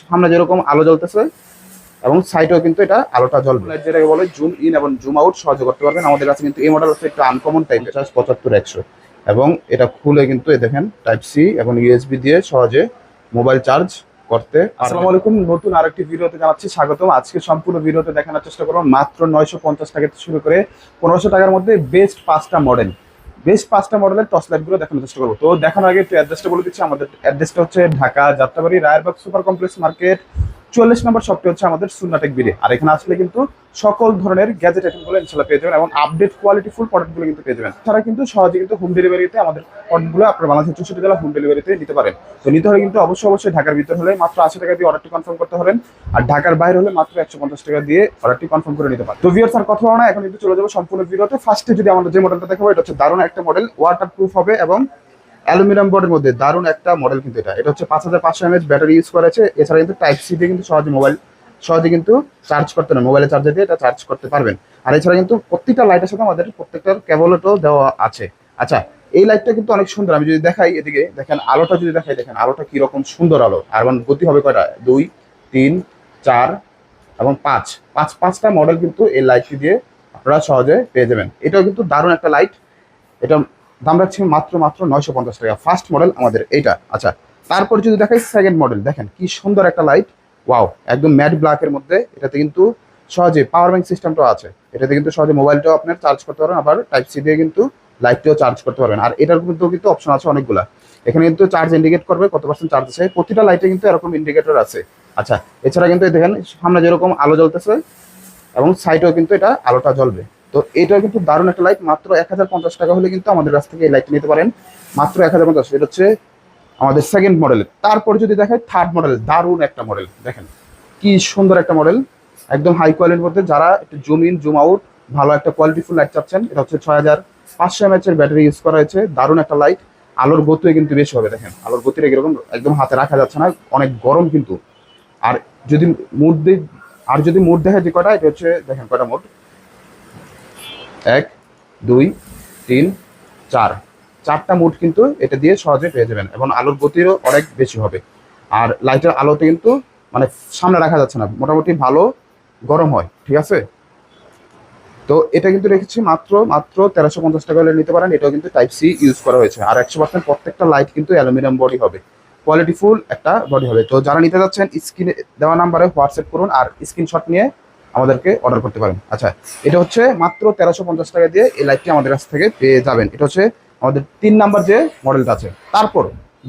সামনে যেরকম আলো জ্বলতেছে এবং সাইডেও কিন্তু এটা আলোটা জ্বলবে। যেটাকে বলে জুম ইন এবং জুম আউট সহজে করতে পারবেন। আমাদের কাছে কিন্তু এই মডেল হচ্ছে একটু আনকমন টাইপ পঞ্চাশ পঁচাত্তর একশো। এবং এটা খুলে কিন্তু এ দেখেন টাইপ সি এবং ইউএসবি দিয়ে সহজে মোবাইল চার্জ করতে আসসালামু আলাইকুম নতুন আরেকটি ভিডিওতে জানাচ্ছি স্বাগতম। আজকে সম্পূর্ণ ভিডিওতে দেখানোর চেষ্টা করব মাত্র নয়শো পঞ্চাশ টাকা থেকে শুরু করে পনেরোশো টাকার মধ্যে বেস্ট পাঁচটা মডেল বেস্ট পাঁচটা মডেলের টর্চ লাইটগুলো দেখানোর চেষ্টা করব। তো দেখানোর আগে একটু অ্যাড্রেসটা বলে দিচ্ছি। আমাদের অ্যাড্রেসটা হচ্ছে Dhaka Jatrabari Rayerbagh super complex market, চল্লিশ নম্বর শপটি হচ্ছে আমাদের সুন্নাটেক বিড়ি আর এখানে আসলে কিন্তু সকল ধরনের গ্যাজেট আইটেমগুলো ইনশাল্লাহ পেয়ে যাবেন এবং আপডেট কোয়ালিটি ফুল প্রোডাক্টগুলো কিন্তু পেয়ে যাবেন। তারা কিন্তু সহজে কিন্তু হোম ডেলিভারিতে আমাদের প্রোডাক্টগুলো আপনার বাংলাদেশের চৌষট্টি জেলা হোম ডেলিভারিতে নিতে পারেন। তো নিতে হলে কিন্তু অবশ্যই অবশ্যই ঢাকার ভিতর হলে মাত্র আশি টাকা দিয়ে অর্ডারটি কনফার্ম করতে হবেন আর ঢাকার বাইরে হলে মাত্র একশো পঞ্চাশ টাকা দিয়ে অর্ডারটি কনফার্ম করে নিতে পারেন। তো ভিউয়ার্স আর কথা না, এখন কিন্তু চলে যাব সম্পূর্ণ ভিডিওতে। ফার্স্টে যদি আমাদের যে মডেলটা দেখাবো, এটা হচ্ছে দারুণ একটা মডেল ওয়াটার প্রুফ হবে এবং অ্যালুমিনিয়াম বোর্ডের মধ্যে দারুণ একটা মডেল কিন্তু এটা। এটা হচ্ছে পাঁচ হাজার পাঁচশো এমএচ ব্যাটারি ইউজ করেছে এছাড়া কিন্তু টাইপ সি দিয়ে কিন্তু সহজে মোবাইল সহজে কিন্তু চার্জ করতে না মোবাইলে চার্জার দিয়ে এটা চার্জ করতে পারবেন। আর এছাড়া কিন্তু প্রত্যেকটা লাইটের সাথে আমাদের প্রত্যেকটার ক্যাবলেটও দেওয়া আছে। আচ্ছা এই লাইটটা কিন্তু অনেক সুন্দর। আমি যদি দেখাই এদিকে, দেখেন আলোটা যদি দেখাই, দেখেন আলোটা কীরকম সুন্দর আলো। আর মানে গতি হবে কয়টা? দুই, তিন, চার এবং পাঁচ। পাঁচ, পাঁচটা মডেল কিন্তু এই লাইটটি দিয়ে আপনারা সহজে পেয়ে যাবেন। এটাও কিন্তু দারুণ একটা লাইট এটা দাম রাখছি মাত্র মাত্র নয়শো পঞ্চাশ টাকা। ফার্স্ট মডেল আমাদের এইটা। আচ্ছা তারপর যদি দেখাই সেকেন্ড মডেল দেখেন কি সুন্দর একটা লাইট ওয়াও একদম ম্যাট ব্ল্যাকের মধ্যে এটাতে কিন্তু সহজে পাওয়ার ব্যাংক সিস্টেমটাও আছে। এটাতে কিন্তু সহজে মোবাইলটাও আপনার চার্জ করতে পারবেন, আবার টাইপ সি দিয়ে কিন্তু লাইটটিও চার্জ করতে পারবেন। আর এটার কিন্তু কিন্তু অপশন আছে অনেকগুলা। এখানে কিন্তু চার্জ ইন্ডিকেট করবে কত পার্সেন্ট চার্জ আছে। প্রতিটা লাইটে কিন্তু এরকম ইন্ডিকেটর আছে। আচ্ছা এছাড়া কিন্তু দেখেন, সামনে যেরকম আলো জ্বলতেছে এবং সাইডেও কিন্তু এটা আলোটা জ্বলবে। তো এটাও কিন্তু দারুণ একটা লাইট মাত্র এক হাজার পঞ্চাশ টাকা হলে কিন্তু আমাদের কাছ থেকে এই লাইটটা নিতে পারেন। মাত্র এক হাজার পঞ্চাশ, এটা হচ্ছে আমাদের সেকেন্ড মডেল তারপর যদি দেখায় থার্ড মডেল দারুণ একটা মডেল দেখেন, কি সুন্দর একটা মডেল একদম হাই কোয়ালিটির মধ্যে। যারা একটু জুম ইন জুম আউট ভালো একটা কোয়ালিটিফুল লাইট চাচ্ছেন, এটা হচ্ছে ছয় হাজার পাঁচশো এমএচ এর ব্যাটারি ইউজ করা হয়েছে। দারুণ একটা লাইট আলোর গতিও কিন্তু বেশি হবে, দেখেন। আলোর গতিটা এরকম একদম হাতে রাখা যাচ্ছে না। অনেক গরম কিন্তু। আর যদি মুড আর যদি মুড দেখা যে কটা এটা হচ্ছে, দেখেন কটা মোড এক, দুই, তিন, চার। চারটা মুড কিন্তু এটা দিয়ে সহজে পেয়ে যাবেন এবং আলোর গতিরও অনেক বেশি হবে। আর লাইটের আলোতে কিন্তু মানে সামনে রাখা যাচ্ছে না, মোটামুটি ভালো গরম হয়, ঠিক আছে? তো এটা কিন্তু রেখেছি মাত্র মাত্র তেরোশো পঞ্চাশ টাকা হলে নিতে পারেন, এটাও কিন্তু টাইপ সি ইউজ করা হয়েছে। আর একশো পার্সেন্ট প্রত্যেকটা লাইট কিন্তু অ্যালুমিনিয়াম বডি হবে। কোয়ালিটিফুল একটা বডি হবে। তো যারা নিতে যাচ্ছেন, স্ক্রিনে দেওয়া নাম্বারে হোয়াটসঅ্যাপ করুন আর স্ক্রিনশট নিয়ে আমাদেরকে অর্ডার করতে পারেন। আচ্ছা এটা হচ্ছে মাত্র তেরোশো পঞ্চাশ টাকা দিয়ে এই লাইটটি আমাদের কাছ থেকে পেয়ে যাবেন। এটা হচ্ছে আমাদের তিন নাম্বার যে মডেলটা আছে, তারপর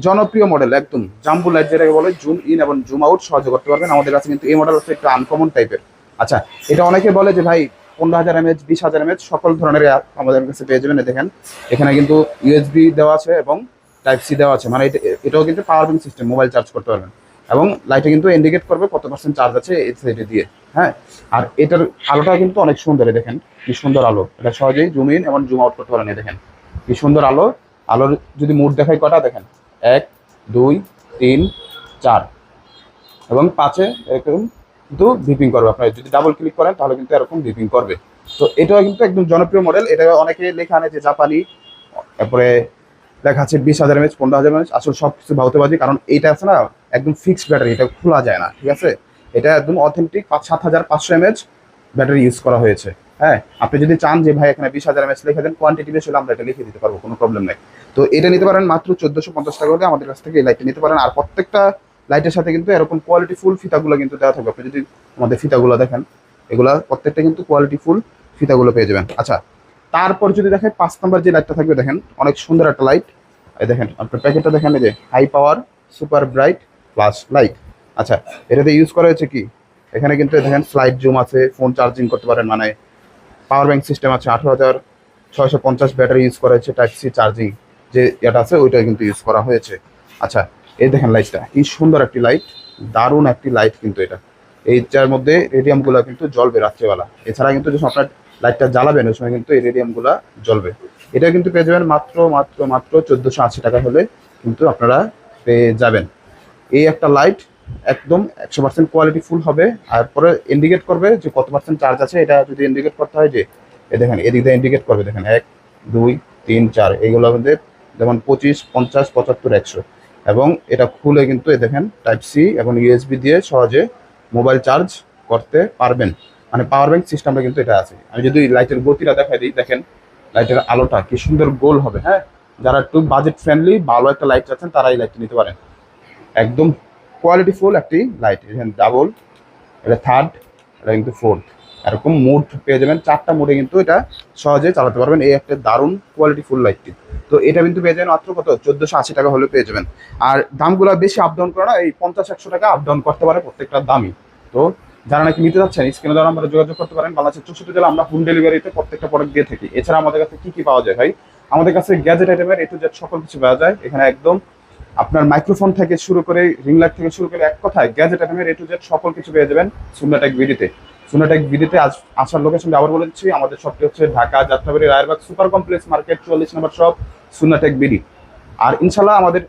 জনপ্রিয় মডেল একদম জাম্বু লাইট যেটাকে বলে জুম ইন এবং জুম আউট সহজে করতে পারবেন। আমাদের কাছে কিন্তু এই মডেল হচ্ছে একটু আনকমন টাইপের আচ্ছা এটা অনেকে বলে যে ভাই, পনেরো হাজার এমএচ বিশ হাজার এমএচ সকল ধরনের আমাদের কাছে পেয়ে যাবেন। দেখেন, এখানে কিন্তু ইউএসবি দেওয়া আছে এবং টাইপ সি দেওয়া আছে। মানে এটা, এটাও কিন্তু power bank system mobile charge করতে পারবেন। এবং লাইটে কিন্তু ইন্ডিকেট করবে কত পার্সেন্ট চার্জ আছে এই সাইডে দিয়ে। হ্যাঁ? আর এটার আলোটা কিন্তু অনেক সুন্দর দেখেন। কি সুন্দর আলো। এটা সহজেই জুম ইন এবং জুম আউট করতে পারেন দেখেন। কি সুন্দর আলো? আলোর যদি মুড দেখাই কটা? দেখেন। এক, দুই, তিন, চার। এবং পাঁচে এরকম কিন্তু ভিপিং করবে। আপনার যদি ডাবল ক্লিক করেন, তাহলে কিন্তু এরকম ভিপিং করবে। তো এটাও কিন্তু একদম জনপ্রিয় মডেল এটা অনেকে লেখা আনে যে জাপানি, তারপরে লেখা আছে বিশ হাজার এমএচ পনেরো হাজার এমএচ আসলে সব কিছু ভাউতেবাজি কারণ এটা আছে না, একদম ফিক্সড ব্যাটারি এটা খোলা যায় না, ঠিক আছে? এটা একদম অথেন্টিক পাঁচ সাত হাজার পাঁচশো এমএচ ব্যাটারি ইউজ করা হয়েছে। হ্যাঁ আপনি যদি চান যে ভাই এখানে বিশ হাজার এমএচ লিখে দেন কোয়ান্টিটি বেশি হলে আমরা এটা লিখে দিতে পারব, কোনো প্রবলেম নেই। তো এটা নিতে পারেন মাত্র চোদ্দোশো পঞ্চাশ টাকা হলে আমাদের কাছ থেকে এই লাইটটা নিতে পারেন। আর প্রত্যেকটা লাইটের সাথে কিন্তু এরকম কোয়ালিটি ফুল ফিতাগুলো কিন্তু দেওয়া থাকবে। আপনি যদি আমাদের ফিতাগুলো দেখেন, এগুলা প্রত্যেকটা কিন্তু কোয়ালিটি ফুল ফিতাগুলো পেয়ে যাবেন। আচ্ছা তারপর যদি দেখেন, পাঁচ নম্বর যে লাইটটা থাকবে, দেখেন, অনেক সুন্দর একটা লাইট এই দেখেন, আপনার প্যাকেটটা দেখেন, এই যে high power super bright plus light আচ্ছা এটাতে ইউজ করা হয়েছে কি? এখানে কিন্তু দেখেন স্লাইড জুম আছে ফোন চার্জিং করতে পারেন মানে পাওয়ার ব্যাংক সিস্টেম আছে, আঠারো হাজার ছয়শো পঞ্চাশ ব্যাটারি ইউজ করা হয়েছে, টাইপ সি চার্জিং যে এটা আছে ওইটা কিন্তু ইউজ করা হয়েছে। আচ্ছা এই দেখেন লাইটটা, কি সুন্দর একটি লাইট, দারুণ একটি লাইট কিন্তু এটা। এইটার মধ্যে রেডিয়ামগুলো কিন্তু জ্বলবে রাত্রেবেলা। এছাড়া কিন্তু যখন আপনার লাইটটা জ্বালাবেন, ওই সময় কিন্তু এই রেডিয়ামগুলো জ্বলবে। এটা কিন্তু পেয়ে যাবেন মাত্র মাত্র মাত্র চোদ্দোশো আশি টাকা হলে কিন্তু আপনারা পেয়ে যাবেন। এই একটা লাইট একদম একশো পার্সেন্ট কোয়ালিটি ফুল হবে। আর পরে ইন্ডিকেট করবে যে কত পার্সেন্ট চার্জ আছে। এটা যদি ইন্ডিকেট করতে হয় যে দেখেন, এদিক দিয়ে ইন্ডিকেট করবে, দেখেন, এক, দুই, তিন, চার, এইগুলো আমাদের যেমন পঁচিশ, পঞ্চাশ, পঁচাত্তর, একশো। এবং এটা খুলে কিন্তু এ দেখেন টাইপ সি এবং ইউএসবি দিয়ে সহজে মোবাইল চার্জ করতে পারবেন। মানে পাওয়ার ব্যাংক সিস্টেমটা কিন্তু এটা আছে। আমি যদি লাইটের গতিটা দেখাই দিই, দেখেন লাইটের আলোটা কি সুন্দর গোল হবে হ্যাঁ? যারা একটু বাজেট ফ্রেন্ডলি ভালো একটা লাইট চাচ্ছেন তারা এই লাইটটা নিতে পারেন। একদম কোয়ালিটিফুল একটি লাইট এখানে ডাবল এটা থার্ড এটা কিন্তু ফোর্থ এরকম মুড পেয়ে যাবেন, চারটা মুডে কিন্তু এটা সহজে চালাতে পারবেন। এই একটা দারুণ কোয়ালিটিফুল লাইটটি তো এটা কিন্তু পেয়ে যাবেন মাত্র কত? চোদ্দোশো আশি টাকা হলে পেয়ে যাবেন। আর দামগুলো বেশি আপ ডাউন করে না, এই পঞ্চাশ, একশো টাকা আপ ডাউন করতে পারে প্রত্যেকটা দামই। তো যারা নাকি নিতে যাচ্ছেন স্ক্রিনে দ্বারা আমরা যোগাযোগ করতে পারেন, বাংলাদেশের চৌষট্টি জেলা আমরা হোম ডেলিভারিতে প্রত্যেকটা প্রোডাক্ট দিয়ে থাকি। এছাড়া আমাদের কাছে কি কি পাওয়া যায় ভাই? আমাদের কাছে গ্যাজেট আইটেমের এ জেড সকল কিছু পাওয়া যায়। এখানে একদম আপনার মাইক্রোফোন থেকে শুরু করে রিং লাইট থেকে শুরু করে এক কথায় গ্যাজেট আইটেমের এ টু জেড সকল কিছু পেয়ে যাবেন সুন্নাটেক ভিডিতে সুন্নাটেক ভিডিতে আজ আসার লোকেশনটা আবার বলে দিচ্ছি। আমাদের শপটি হচ্ছে Dhaka Jatrabari Rayerbag super complex market চুয়াল্লিশ নম্বর শপ সুন্নাটেক বিডি আর ইনশাল্লাহ আমাদের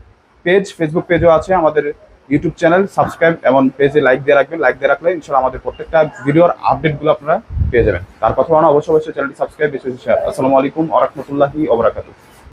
পেজ ফেসবুক পেজও আছে। আমাদের ইউটিউব চ্যানেল সাবস্ক্রাইব এবং পেজে লাইক দিয়ে রাখবেন। লাইক দিয়ে রাখলে ইনশাল্লাহ আমাদের প্রত্যেকটা ভিডিওর আপডেটগুলো আপনারা পেয়ে যাবেন। তার কথা না অবশ্যই অবশ্যই চ্যানেলটি সাবস্ক্রাইব বেশি আসসালামু আলাইকুম আ রহমতুল্লাহি ওবরাকাতুহ